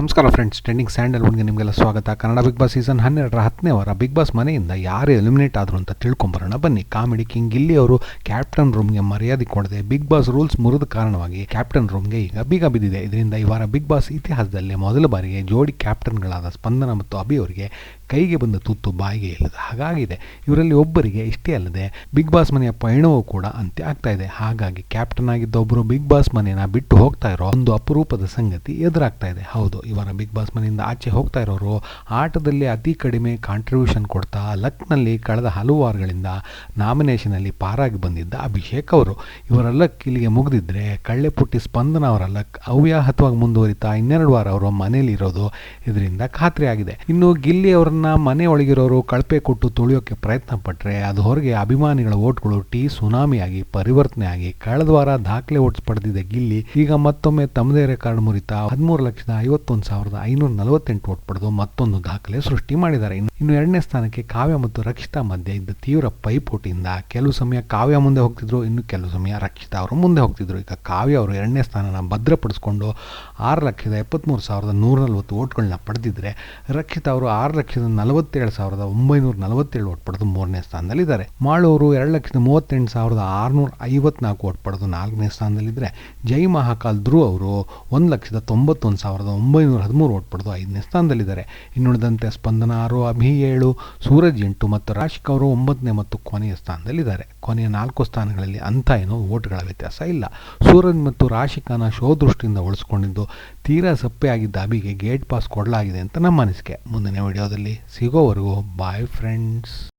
ನಮಸ್ಕಾರ friends trending ಸ್ಯಾಂಡಲ್ವುಡ್ಗೆ ನಿಮಗೆಲ್ಲ ಸ್ವಾಗತ. ಕನ್ನಡ ಬಿಗ್ ಬಾಸ್ ಸೀಸನ್ ಹನ್ನೆರಡರ ಹತ್ತನೇ ವಾರ ಬಿಗ್ ಬಾಸ್ ಮನೆಯಿಂದ ಯಾರು ಎಲಿಮಿನೇಟ್ ಆದರು ಅಂತ ತಿಳ್ಕೊಂಬರೋಣ. ಬನ್ನಿ ಕಾಮಿಡಿ ಕಿಂಗ್ ಇಲ್ಲಿ ಅವರು ಕ್ಯಾಪ್ಟನ್ ರೂಮ್ಗೆ ಮರ್ಯಾದೆ ಕೊಡದೆ ಬಿಗ್ ಬಾಸ್ ರೂಲ್ಸ್ ಮುರಿದ ಕಾರಣವಾಗಿ ಕ್ಯಾಪ್ಟನ್ ರೂಮ್ಗೆ ಈಗ ಬೀಗ ಬಿದ್ದಿದೆ. ಇದರಿಂದ ಈ ವಾರ ಬಿಗ್ ಬಾಸ್ ಇತಿಹಾಸದಲ್ಲೇ ಮೊದಲ ಬಾರಿಗೆ ಜೋಡಿ ಕ್ಯಾಪ್ಟನ್ಗಳಾದ ಸ್ಪಂದನ ಮತ್ತು ಅಭಿ ಅವರಿಗೆ ಕೈಗೆ ಬಂದ ತುತ್ತು ಬಾಯಿಗೆ ಇಲ್ಲದ ಹಾಗಾಗಿದೆ. ಇವರಲ್ಲಿ ಒಬ್ಬರಿಗೆ ಇಷ್ಟೇ ಅಲ್ಲದೆ ಬಿಗ್ ಬಾಸ್ ಮನೆಯ ಪಯಣವೂ ಕೂಡ ಅಂತ್ಯ ಆಗ್ತಾ ಇದೆ. ಹಾಗಾಗಿ ಕ್ಯಾಪ್ಟನ್ ಆಗಿದ್ದ ಒಬ್ಬರು ಬಿಗ್ ಬಾಸ್ ಮನೆಯನ್ನ ಬಿಟ್ಟು ಹೋಗ್ತಾ ಇರೋ ಒಂದು ಅಪರೂಪದ ಸಂಗತಿ ಎದುರಾಗ್ತಾ ಇದೆ. ಹೌದು ಇವರ ಬಿಗ್ ಬಾಸ್ ಮನೆಯಿಂದ ಆಚೆ ಹೋಗ್ತಾ ಇರೋರು, ಆಟದಲ್ಲಿ ಅತಿ ಕಡಿಮೆ ಕಾಂಟ್ರಿಬ್ಯೂಷನ್ ಕೊಡ್ತಾ ಲಕ್ನಲ್ಲಿ ಕಳೆದ ಹಲವು ವಾರಗಳಿಂದ ನಾಮಿನೇಷನಲ್ಲಿ ಪಾರಾಗಿ ಬಂದಿದ್ದ ಅಭಿಷೇಕ್ ಅವರು. ಇವರ ಲಕ್ ಇಲ್ಲಿಗೆ ಮುಗಿದಿದ್ರೆ ಕಳ್ಳೆಪುಟ್ಟಿ ಸ್ಪಂದನ ಅವರ ಲಕ್ ಅವ್ಯಾಹತವಾಗಿ ಮುಂದುವರಿತಾ ಇನ್ನೆರಡು ವಾರ ಅವರು ಮನೆಯಲ್ಲಿ ಇರೋದು ಇದರಿಂದ ಖಾತ್ರಿ ಆಗಿದೆ. ಇನ್ನು ಗಿಲ್ಲಿ ಅವರನ್ನ ಮನೆ ಒಳಗಿರೋರು ಕಳಪೆ ಕೊಟ್ಟು ತುಳಿಯೋಕೆ ಪ್ರಯತ್ನ ಪಟ್ಟರೆ ಅದು ಹೊರಗೆ ಅಭಿಮಾನಿಗಳ ಓಟ್ಗಳು ಟೀ ಸುನಾಮಿಯಾಗಿ ಪರಿವರ್ತನೆ ಆಗಿ ಕಳೆದ ವಾರ ದಾಖಲೆ ಓಟ್ಸ್ ಪಡೆದಿದ್ದ ಗಿಲ್ಲಿ ಈಗ ಮತ್ತೊಮ್ಮೆ ತಮ್ಮದೇ ರೆಕಾರ್ಡ್ ಮುರಿತಾ ಹದಿಮೂರು ಲಕ್ಷದ ಐವತ್ತೊಂದು ಸಾವಿರದ ಐನೂರ ನಲವತ್ತೆಂಟು ಓಟ್ ಪಡೆದು ಮತ್ತೊಂದು ದಾಖಲೆ ಸೃಷ್ಟಿ ಮಾಡಿದ್ದಾರೆ. ಇನ್ನು ಇನ್ನು ಎರಡನೇ ಸ್ಥಾನಕ್ಕೆ ಕಾವ್ಯ ಮತ್ತು ರಕ್ಷಿತಾ ಮಧ್ಯೆ ಇದ್ದ ತೀವ್ರ ಪೈಪೋಟಿಯಿಂದ ಕೆಲವು ಸಮಯ ಕಾವ್ಯ ಮುಂದೆ ಹೋಗ್ತಿದ್ರು, ಇನ್ನು ಕೆಲವು ಸಮಯ ರಕ್ಷಿತಾ ಅವರು ಮುಂದೆ ಹೋಗ್ತಿದ್ರು. ಈಗ ಕಾವ್ಯ ಅವರು ಎರಡನೇ ಸ್ಥಾನನ ಭದ್ರಪಡಿಸ್ಕೊಂಡು ಆರು ಲಕ್ಷದ ಎಪ್ಪತ್ತ್ಮೂರು ಸಾವಿರದ ನೂರ ನಲವತ್ತು ಓಟ್ಗಳನ್ನ ಪಡೆದಿದ್ದರೆ ರಕ್ಷಿತಾ ಅವರು ಆರು ಲಕ್ಷದ ನಲವತ್ತೇಳು ಸಾವಿರದ ಒಂಬೈನೂರ ನಲವತ್ತೇಳು ಓಟ್ ಪಡೆದು ಮೂರನೇ ಸ್ಥಾನದಲ್ಲಿದ್ದಾರೆ. ಮಾಳವರು ಎರಡು ಲಕ್ಷದ ಮೂವತ್ತೆಂಟು ಸಾವಿರದ ಆರುನೂರ ಐವತ್ನಾಲ್ಕು ಓಟ್ ಪಡೆದು ನಾಲ್ಕನೇ ಸ್ಥಾನದಲ್ಲಿದ್ದರೆ ಜೈ ಮಹಾಕಾಲ್ ಧ್ರುವ್ ಅವರು ಒಂದು ಲಕ್ಷದ ತೊಂಬತ್ತೊಂದು ಸಾವಿರದ ಒಂಬೈನೂರ ಹದಿಮೂರು ಓಟ್ ಪಡೆದು ಐದನೇ ಸ್ಥಾನದಲ್ಲಿದ್ದಾರೆ. ಇನ್ನುಳಿದಂತೆ ಸ್ಪಂದನ ಆರು, ಅಭಿ ಏಳು, ಸೂರಜ್ ಎಂಟು ಮತ್ತು ರಾಶಿಕ್ ಅವರು ಒಂಬತ್ತನೇ ಮತ್ತು ಕೊನೆಯ ಸ್ಥಾನದಲ್ಲಿದ್ದಾರೆ. ಕೊನೆಯ ನಾಲ್ಕು ಸ್ಥಾನಗಳಲ್ಲಿ ಅಂತ ಏನು ಓಟ್ಗಳ ವ್ಯತ್ಯಾಸ ಇಲ್ಲ. ಸೂರಜ್ ಮತ್ತು ರಾಶಿಕಾನ ಶೋ ದೃಷ್ಟಿಯಿಂದ ಉಳಿಸ್ಕೊಂಡಿದ್ದು ತೀರಾ ಸಪ್ಪೆ ಆಗಿದ್ದ ಅಭಿಗೆ ಗೇಟ್ ಪಾಸ್ ಕೊಡಲಾಗಿದೆ ಅಂತ ನಮ್ಮ ಅನಿಸಿಕೆ. ಮುಂದಿನ ವಿಡಿಯೋದಲ್ಲಿ ಸಿಗೋವರೆಗೂ ಬಾಯ್ ಫ್ರೆಂಡ್ಸ್